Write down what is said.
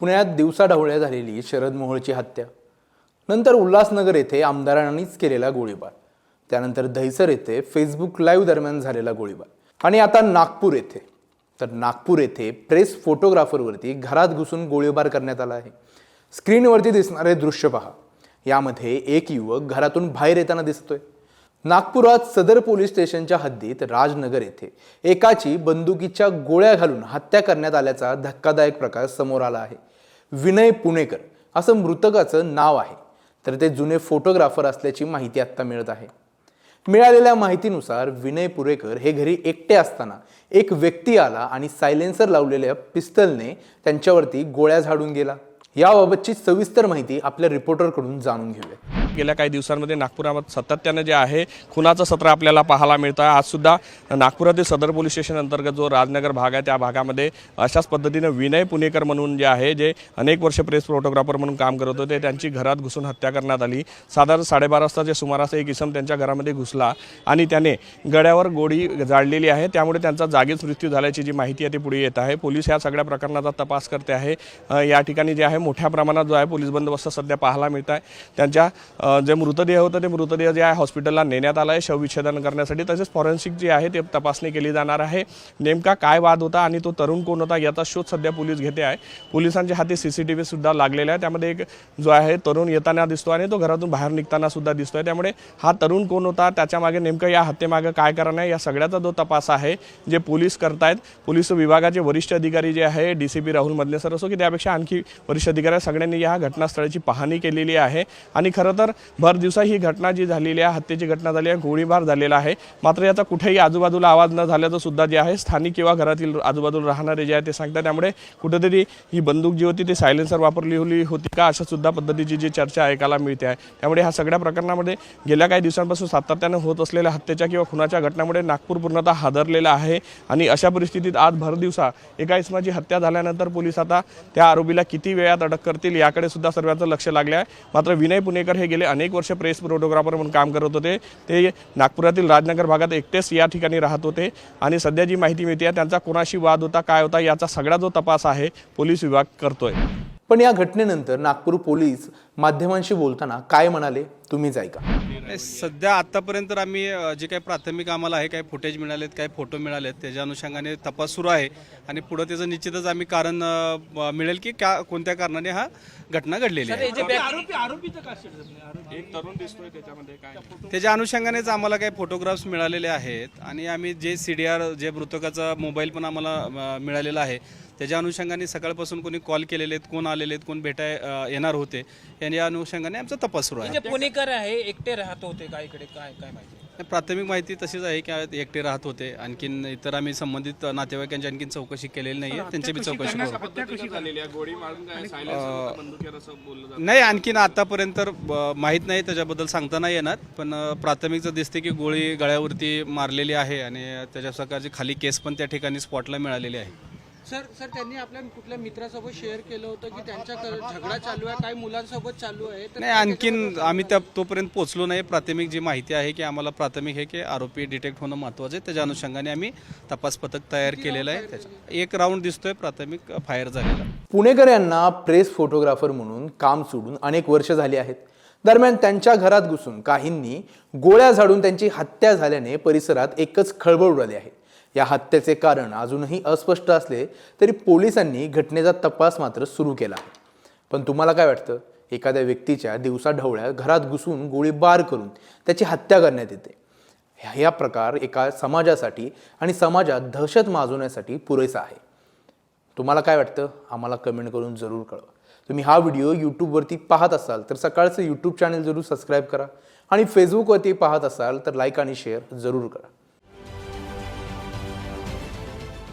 पुण्यात दिवसाढवळ्या झालेली शरद मोहोळची हत्या. नंतर उल्हासनगर येथे आमदारांनीच केलेला गोळीबार. त्यानंतर दहिसर येथे फेसबुक लाईव्ह दरम्यान झालेला गोळीबार. आणि आता नागपूर येथे. तर नागपूर येथे प्रेस फोटोग्राफरवरती घरात घुसून गोळीबार करण्यात आला आहे. स्क्रीनवरती दिसणारे दृश्य पहा. यामध्ये एक युवक घरातून बाहेर येताना दिसतोय. नागपुरात सदर पोलीस स्टेशनच्या हद्दीत राजनगर येथे एकाची बंदुकीच्या गोळ्या घालून हत्या करण्यात आल्याचा धक्कादायक प्रकार समोर आला आहे. विनय पुणेकर असं मृतकाचं नाव आहे. तर ते जुने फोटोग्राफर असल्याची माहिती आत्ता मिळत आहे. मिळालेल्या माहितीनुसार विनय पुरेकर हे घरी एकटे असताना एक व्यक्ती आला आणि सायलेन्सर लावलेल्या पिस्तलने त्यांच्यावरती गोळ्या झाडून गेला. याबाबतची सविस्तर माहिती आपल्या रिपोर्टरकडून जाणून घेऊया. गेल्या काही दिवसांमध्ये नागपुरामध्ये सातत्यानं जे आहे खुनाचं सत्र आपल्याला पाहायला मिळतं आहे आजसुद्धा नागपुरातील सदर पोलीस स्टेशन अंतर्गत जो राजनगर भाग आहे त्या भागामध्ये अशाच पद्धतीनं विनय पुणेकर म्हणून जे आहे जे अनेक वर्ष प्रेस फोटोग्राफर म्हणून काम करत होते त्यांची घरात घुसून हत्या करण्यात आली. साधारण साडेबारा वाजताच्या सुमारास एक इसम त्यांच्या घरामध्ये घुसला आणि त्याने गड्यावर गोळी जाळलेली आहे. त्यामुळे त्यांचा जागीच मृत्यू झाल्याची जी माहिती आहे ती पुढे येत आहे. पोलीस या सगळ्या प्रकरणाचा तपास करते आहे. या ठिकाणी जे आहे मोठ्या प्रमाणात जो आहे पोलीस बंदोबस्त सध्या पाहायला मिळत आहे त्यांच्या जे मृतदेह होतं ते मृतदेह जे आहे हॉस्पिटलला नेण्यात आलं आहे. शवविच्छेदन करण्यासाठी तसेच फॉरेन्सिक जे आहे ते तपासणी केली जाणार आहे. नेमका काय वाद होता आणि तो तरुण कोण होता याचा शोध सध्या पोलीस घेते आहे. पोलिसांच्या हाती सी सी टी व्ही सुद्धा लागलेला आहे. त्यामध्ये एक जो आहे तरुण येताना दिसतो आणि तो घरातून बाहेर निघताना सुद्धा आहे त्यामुळे हा तरुण कोण होता त्याच्यामागे नेमकं या हत्येमागं काय कारण आहे या सगळ्याचा जो तपास आहे जे पोलीस करतायत. पोलीस विभागाचे वरिष्ठ अधिकारी जे आहे डी सी पी राहुल मधले सर असो की त्यापेक्षा आणखी वरिष्ठ अधिकारी सगळ्यांनी या घटनास्थळाची पाहणी केलेली आहे. आणि खरं तर भर दिवसा ही घटना जी झालेली आहे हत्येची घटना झाली आहे गोळीबार झालेला आहे. मात्र याचा कुठेही आजूबाजूला आवाज न झाल्याचं सुद्धा जे आहे स्थानिक किंवा घरातील आजूबाजूला राहणारे जे आहे ते सांगतात. त्यामुळे कुठेतरी ही बंदूक जी होती ती सायलेन्सर वापरली होती का अशा सुद्धा पद्धतीची जी चर्चा ऐकायला मिळते आहे. त्यामुळे ह्या सगळ्या प्रकरणामध्ये गेल्या काही दिवसांपासून सातत्यानं होत असलेल्या हत्येच्या किंवा खुनाच्या घटनामुळे नागपूर पूर्णतः हादरलेला आहे. आणि अशा परिस्थितीत आज भर दिवसा एका इसमाची हत्या झाल्यानंतर पोलीस आता त्या आरोपीला किती वेळात अटक करतील याकडे सुद्धा सर्वांचं लक्ष लागले आहे. मात्र विनय पुणेकर हे गेले अनेक वर्ष प्रेस फोटोग्राफर म्हणून काम करत होते. ते नागपुरातील राजनगर भागात एकटेच या ठिकाणी राहत होते. आणि सध्या जी माहिती मिळते त्यांचा कोणाशी वाद होता काय होता याचा सगळा जो तपास आहे पोलीस विभाग करतोय. पण या घटनेनंतर नागपूर पोलीस माध्यमांशी बोलताना काय म्हणाले तुम्हीच ऐका. नाही, सध्या आत्तापर्यंत तर आम्ही जे काही प्राथमिक आम्हाला आहे काही फुटेज मिळालेत काही फोटो मिळालेत त्याच्या अनुषंगाने तपास सुरू आहे. आणि पुढं त्याचं निश्चितच आम्ही कारण अ, मिळेल की क्या कोणत्या कारणाने हा घटना घडलेली आहे. एक तरुण दिसतोय त्याच्यामध्ये काय त्याच्या अनुषंगानेच आम्हाला काही फोटोग्राफ्स मिळालेले आहेत. आणि आम्ही जे C D R J मृतकाचा mobile पण आम्हाला अ, मिळालेला आहे त्याच्या अनुषंगाने सकाळपासून कोणी कॉल केलेले आहेत कोण आलेले आहेत कोण भेटाय अ, येणार होते या अनुषंगाने आमचा तपास सुरू आहे. जे पुणेकर आहे एकटे राहत होते का इकडे? काय काय माहिती? प्राथमिक माहिती तशीच आहे की एकटे राहत होते. आणखीन इतर आम्ही संबंधित नातेवाईकांची आणखीन चौकशी केलेली नाही आहे त्यांची बी चौकशी करू. नाही आणखीन आतापर्यंत तर, अ, माहीत नाही त्याच्याबद्दल सांगता नाही येणार. पण अ, प्राथमिकचं दिसते की गोळी गळ्यावरती मारलेली आहे आणि त्याच्या प्रकारची खाली केस पण त्या ठिकाणी स्पॉटला मिळालेली आहे. सर सर त्यांनी आपल्या कुठल्या मित्रासोबत शेअर केलं होतं की त्यांच्या क- झगडा चालू आहे काही मुलांसोबत चालू आहे? नाही आणखीन आम्ही त्या तोपर्यंत पोहोचलो नाही. प्राथमिक जी माहिती आहे की आम्हाला प्राथमिक आहे की आरोपी डिटेक्ट होणं महत्त्वाचं आहे. त्याच्या अनुषंगाने आम्ही तपास पथक तयार केलेलं आहे. त्याच्या एक राऊंड दिसतोय प्राथमिक फायर झालेला. पुणेकर यांना प्रेस फोटोग्राफर म्हणून काम सोडून अनेक वर्ष झाली आहेत. दरम्यान त्यांच्या घरात घुसून काहींनी गोळ्या झाडून त्यांची हत्या झाल्याने परिसरात एकच खळबळ उडाली आहे. या हत्येचे कारण अजूनही अस्पष्ट असले तरी पोलिसांनी घटनेचा तपास मात्र सुरू केला आहे. पण तुम्हाला काय वाटतं? एखाद्या व्यक्तीच्या दिवसाढवळ्या घरात घुसून गोळीबार करून त्याची हत्या करण्यात येते. ह्या प्रकार एका समाजासाठी आणि समाजात दहशत माजवण्यासाठी पुरेसा आहे. तुम्हाला काय वाटतं? आम्हाला कमेंट करून जरूर कळवा. तुम्ही हा व्हिडिओ यूट्यूबवरती पाहत असाल तर सकाळचं यूट्यूब चॅनल जरूर सबस्क्राईब करा आणि फेसबुकवरती पाहत असाल तर लाईक आणि शेअर जरूर करा.